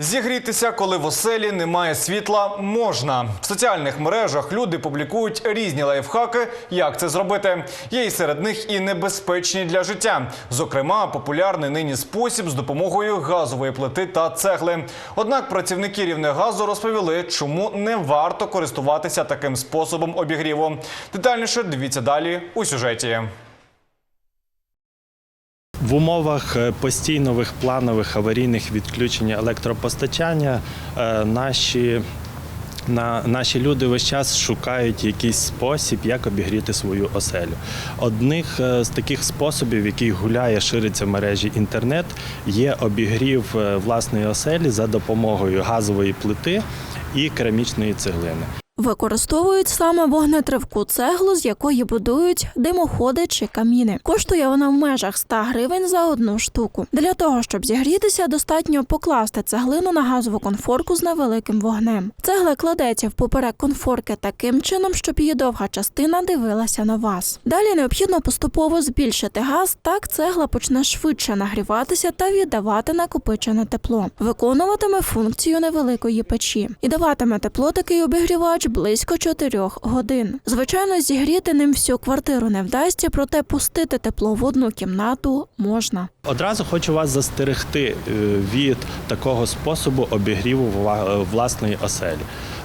Зігрітися, коли в оселі немає світла, можна. В соціальних мережах люди публікують різні лайфхаки, як це зробити. Є і серед них і небезпечні для життя. Зокрема, популярний нині спосіб з допомогою газової плити та цегли. Однак працівники Рівнегазу розповіли, чому не варто користуватися таким способом обігріву. Детальніше дивіться далі у сюжеті. В умовах е, постійнових планових аварійних відключень електропостачання е, наші, на, наші люди весь час шукають якийсь спосіб, як обігріти свою оселю. Одних е, з таких способів, який гуляє, шириться в мережі інтернет, є обігрів власної оселі за допомогою газової плити і керамічної цеглини. Використовують саме вогнетривку цеглу, з якої будують димоходи чи каміни. Коштує вона в межах 100 гривень за одну штуку. Для того, щоб зігрітися, достатньо покласти цеглину на газову конфорку з невеликим вогнем. Цегла кладеться в поперек конфорки таким чином, щоб її довга частина дивилася на вас. Далі необхідно поступово збільшити газ, так цегла почне швидше нагріватися та віддавати накопичене тепло. Виконуватиме функцію невеликої печі і даватиме тепло такий обігрівач близько 4 годин. Звичайно, зігріти ним всю квартиру не вдасться, проте пустити тепло в одну кімнату можна. Одразу хочу вас застерегти е, від такого способу обігріву е, власної оселі.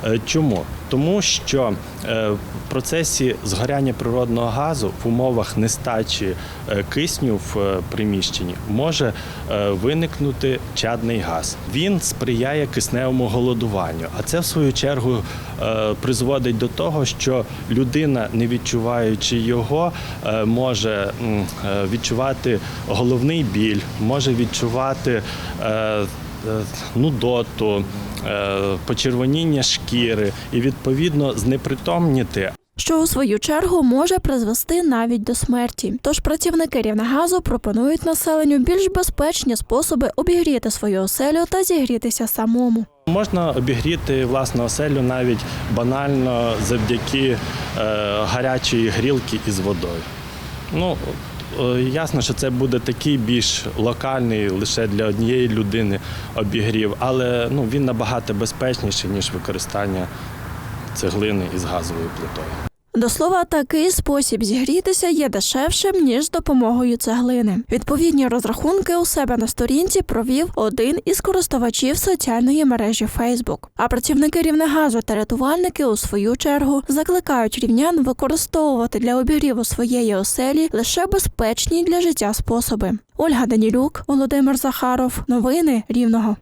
Е, Чому? Тому що в процесі згоряння природного газу в умовах нестачі кисню в приміщенні може виникнути чадний газ. Він сприяє кисневому голодуванню, а це в свою чергу призводить до того, що людина, не відчуваючи його, може відчувати головний біль, може відчувати е, е, нудоту, е, почервоніння шкіри і відповідно знепритомніти. Що у свою чергу може призвести навіть до смерті. Тож працівники Рівнегазу пропонують населенню більш безпечні способи обігріти свою оселю та зігрітися самому. Можна обігріти власну оселю навіть банально завдяки гарячої грілки із водою. Ну, ясно, що це буде такий більш локальний лише для однієї людини обігрів, але ну, він набагато безпечніший, ніж використання цеглини із газовою плитою. До слова, такий спосіб зігрітися є дешевшим ніж допомогою цеглини. Відповідні розрахунки у себе на сторінці провів один із користувачів соціальної мережі Facebook. А працівники Рівнегазу та рятувальники у свою чергу закликають рівнян використовувати для обігріву своєї оселі лише безпечні для життя способи. Ольга Данілюк, Володимир Захаров. Новини Рівного.